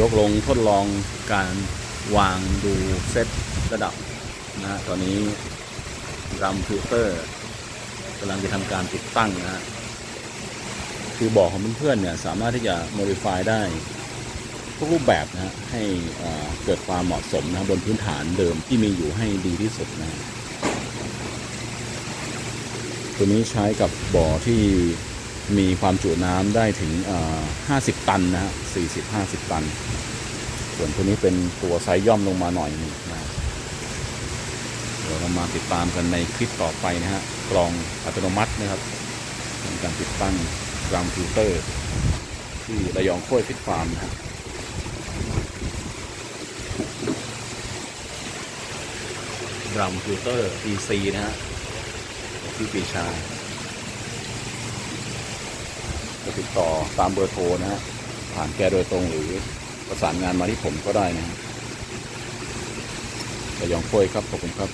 ยกลงทดลองการวางดูเซตระดับนะฮะตอนนี้รัมฟิลเตอร์กำลังจะทำการติดตั้งนะฮะคือบอกของเพื่อนๆเนี่ยสามารถที่จะ modify ได้ทุกรูปแบบนะฮะให้เอ่อเกิดความเหมาะสมนะบนพื้นฐานเดิมที่มีอยู่ให้ดีที่สุดนะฮะตัวนี้ใช้กับบ่อที่ มีความจุน้ำได้ถึง 50 ตันนะฮะ40-50 ตัน ส่วนตัวนี้เป็นตัวไซย่อมลงมาหน่อยนึงนะเดี๋ยวเรามาติดตามกันในคลิปต่อไปนะฮะกรองอัตโนมัตินะครับในการติดตั้งกรามฟิลเตอร์ ที่ระยองโค้ยฟิตฟาร์มนะฮะกรามฟิลเตอร์ EC นะฮะที่ปีชาจะ ติดต่อตามเบอร์โทรนะฮะผ่านแกโดยตรงหรือประสานงานมาที่ผมก็ได้นะฮะระยองโค้ยครับขอบคุณครับ